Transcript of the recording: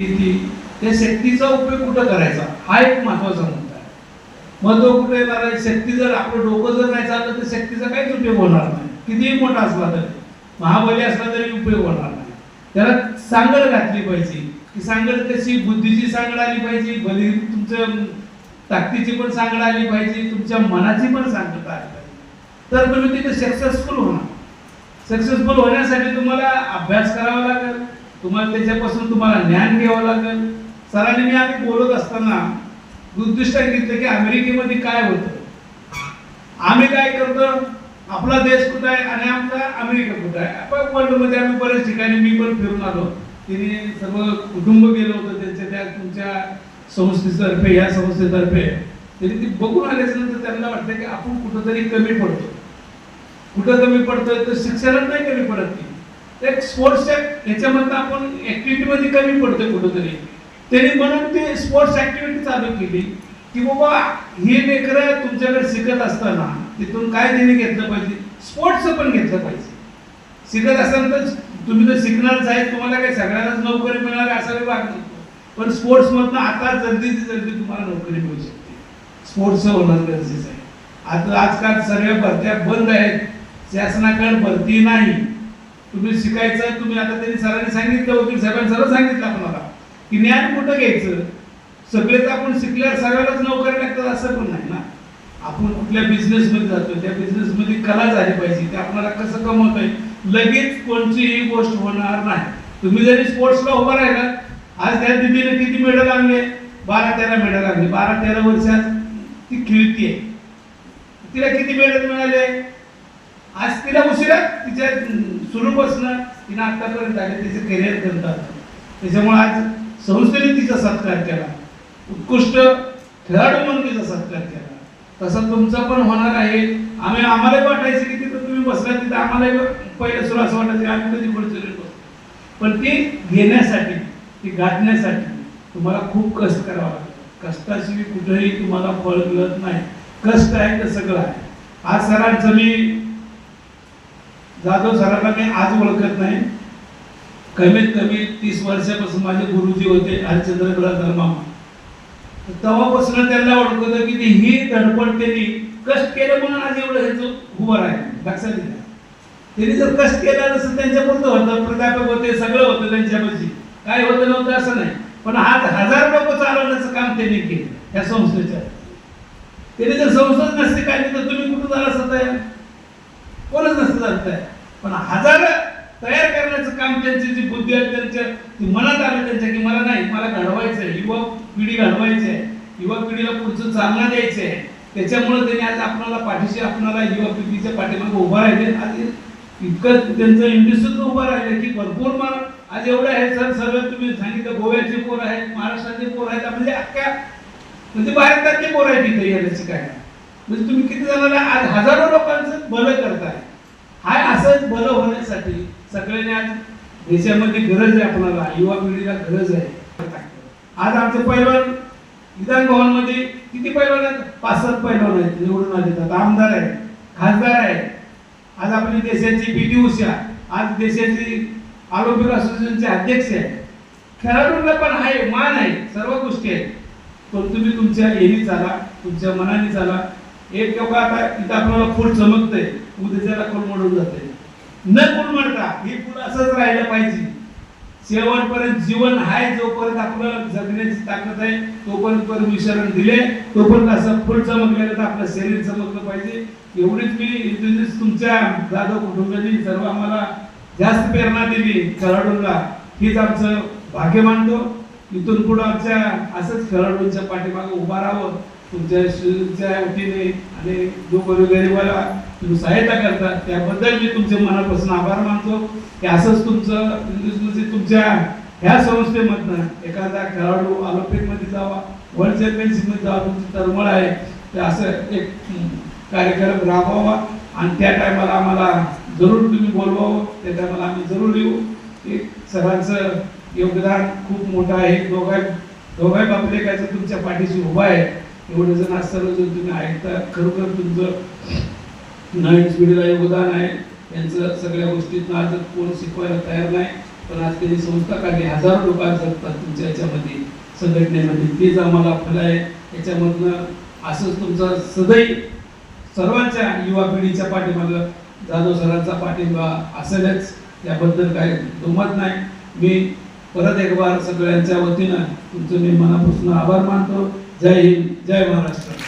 त्या शक्तीचा उपयोग कुठं करायचा? हा एक महत्त्वाचा मुद्दा आहे. तो कुठे येणार आहे? शक्ती जर आपलं डोकं जर नाही चाललं तर शक्तीचा काहीच उपयोग होणार नाही. कितीही मोठा असला तरी महाबली असला तरी उपयोग होणार नाही. त्याला सांगड घातली पाहिजे. की सांगड कशी? बुद्धीची सांगड आली पाहिजे. भली तुमचं ताकदीची पण सांगड आली पाहिजे. तुमच्या मनाची पण सांगड आली पाहिजे. तर तुम्ही तिथे सक्सेसफुल होणार. सक्सेसफुल होण्यासाठी तुम्हाला अभ्यास करावा लागेल. तुम्हाला त्याच्यापासून तुम्हाला ज्ञान घ्यावं लागेल. सरांनी मी आम्ही बोलत असताना उद्दिष्ट घेतलं की अमेरिकेमध्ये काय होतं? आम्ही काय करतो? आपला देश कुठं आहे आणि आमचा अमेरिका कुठं आहे? आपण वर्ल्डमध्ये आम्ही बऱ्याच ठिकाणी मी पण फिरून आलो. तिने सर्व कुटुंब गेलं होतं त्यांच्या त्या तुमच्या संस्थेतर्फे या संस्थेतर्फे. तरी ती बघून आल्याच्यानंतर त्यांना वाटतं की आपण कुठंतरी कमी पडतो. कुठं कमी पडतोय? तर शिक्षणात नाही कमी पडत ती. एक स्पोर्ट्सच्या ह्याच्यामधनं आपण ऍक्टिव्हिटीमध्ये कमी पडतोय कुठंतरी. त्यांनी म्हणून ते स्पोर्ट्स ऍक्टिव्हिटी चालू केली की बाबा हे लेकरं तुमच्याकडे शिकत असताना तिथून काय त्यांनी घेतलं पाहिजे? स्पोर्ट्सचं पण घेतलं पाहिजे. शिकत असताना तर तुम्ही तर शिकणारच आहे तुम्हाला काही सगळ्यांनाच नोकरी मिळणार आहे असा विभाग पण स्पोर्ट्स मधनं आता जल्दीची जल्दी तुम्हाला नोकरी मिळू शकते. स्पोर्ट्सचं होणं गरजेचं आहे. आता आजकाल सर्व भरत्या बंद आहेत. शासनाकडे भरती नाही. तुम्ही शिकायचं तुम्ही आता त्यांनी सरांनी सांगितलं वकील साहेबांनी सरळ सांगितलं आपणाला की ज्ञान कुठं घ्यायचं? सगळेच आपण शिकल्यावर सगळ्यालाच नोकरी लागतात असं पण नाही ना. आपण कुठल्या बिझनेसमध्ये जातो त्या बिझनेसमध्ये कला झाली पाहिजे ते आपल्याला कसं कमवता येईल लगेच कोणतीही गोष्ट होणार नाही. तुम्ही जरी स्पोर्ट्सला उभा राहिला आज त्या दिदीने किती मेडल आणले? बारा तेरा मेडल आणले. बारा तेरा वर्षात ती खेळतीये. तिला किती मेडल मिळाले? आज तिला उशिरा तिच्या सुरूपासनं तिनं आत्तापर्यंत आले तिचं करिअर करतात. त्याच्यामुळे आज संस्थेने तिचा सत्कार केला. उत्कृष्ट खेळाडू म्हणून तिचा सत्कार केला. तसा तुमचा पण होणार आहे. आम्ही आम्हाला वाटायचं की तिथं तुम्ही बसला तिथं आम्हाला पहिलं सुरू असं वाटायचं की आम्ही कधी पुढे पण ते घेण्यासाठी ती गाठण्यासाठी तुम्हाला खूप कष्ट करावं लागतं. कष्टाशिवाय कुठेही तुम्हाला फळ मिळत नाही. कष्ट आहे तर सगळं आहे. आज सरांचं मी जाधव सरांना मी आज ओळखत नाही. कमीत कमी तीस वर्षापासून माझे गुरुजी होते हरिश्चंद्र धर्मामा तेव्हापासून त्यांना ओळखत की ते ही धडपड त्यांनी कष्ट केलं म्हणून आज एवढं ह्याचं उभं आहे लक्षात घ्या त्यांनी जर कष्ट केला तसं त्यांच्यापुरतं होतं प्राध्यापक होते सगळं होतं त्यांच्यापाशी. काय होतं नव्हतं असं नाही. पण आज हजार लोक चालवण्याचं काम त्यांनी केलं या संस्थेच्या. त्यांनी जर संस्थाच नसते काय तर तुम्ही कुठं झाला असता तयार कोणच नसतं आहे पण हजार तयार करण्याचं काम त्यांची जी बुद्धी आहे त्यांच्या मनात आलं त्यांच्या की मला नाही मला घडवायचं आहे युवा पिढी घडवायची आहे युवा पिढीला पुढचं चालना द्यायचं आहे त्याच्यामुळे त्यांनी आज आपल्याला पाठीशी आपणाला युवा पिढीच्या पाठीमागे उभा राहिले. आज इतकं त्यांचं इंडस्ट्रीत उभं राहिलं की भरपूर मला आज एवढं आहे सर सर्व तुम्ही सांगितलं गोव्याचे पोर आहेत महाराष्ट्राचे पोर आहेत म्हणजे अख्ख्या म्हणजे भारतातले पोर आहेत इथे या शिकायला म्हणजे तुम्ही किती जणांना आज हजारो लोकांचं भलं करताय. हाय असंच भलं होण्यासाठी सगळ्यांनी आज देशामध्ये गरज आहे आपल्याला युवा पिढीला गरज आहे. आज आमचे पैलवान विधान भवनमध्ये किती पैलवान आहेत? पाच सात पैलवान आहेत निवडून आले आहेत. आमदार आहेत खासदार आहेत. आज आपली देशाची पी टी उषा आज देशाची ऑलिम्पिक असोसिएशनचे अध्यक्ष आहे खेळाडूंना पण आहे मान आहे सर्व गोष्टी आहेत. पण तुम्ही तुमच्या येणी चाला तुमच्या मनाने चाला. एक लोक आता इथं आपल्याला फूल चमकतंय. उद्याच्याला कोण मोडून जाते न कोण म्हणता ही फुल असंच राहिलं पाहिजे. शेवटपर्यंत जीवन आहे जोपर्यंत आपल्याला जगण्याची ताकद आहे तोपर्यंत परमेश्वराने दिले तोपर्यंत असं फुल चमकलेलं तर आपलं शरीर चमकलं पाहिजे. एवढीच मी इथूनच तुमच्या जाधव कुटुंबाने सर्व आम्हाला जास्त प्रेरणा दिली खेळाडूंना. हेच आमचं भाग्य मानतो. इथून पुढं आमच्या असंच खेळाडूंच्या पाठीमागे उभा राहावं. तुमच्या च्या वतीने आणि जो गरिबाला तुम्ही सहायता करता त्याबद्दल मी तुमच्या मनापासून आभार मानतो. की असंच तुमचं म्हणजे तुमच्या ह्या संस्थेमधनं एखादा खेळाडू ऑलिम्पिकमध्ये जावा वर्ल्ड चॅम्पियनशिपमध्ये जावा तुमची तरमळ आहे ते असं एक कार्यक्रम राबवावा. आणि त्या टायमाला आम्हाला जरूर तुम्ही बोलवावं त्या टायमाला आम्ही जरूर येऊ. एक सरांचं योगदान खूप मोठं आहे. दोघा दोघाही बापलेकाचं तुमच्या पाठीशी उभा आहे. एवढे जण असताना जर तुम्ही ऐकता खरोखर तुमचं नवीन पिढीला योगदान आहे. त्यांचं सगळ्या गोष्टीत आज कोण शिकवायला तयार नाही पण आज त्यांनी संस्था काढली. हजारो लोक आज जगतात तुमच्या याच्यामध्ये संघटनेमध्ये. तेच आम्हाला फल आहे. याच्यामधनं असंच तुमचं सदैव सर्वांच्या युवा पिढीच्या पाठीमागं जाधव सरांचा पाठिंबा असेलच. याबद्दल काय दुमत नाही. मी परत एक बार सगळ्यांच्या वतीनं तुमचं मी मनापासून आभार मानतो. زي زي ما أنا اشتغل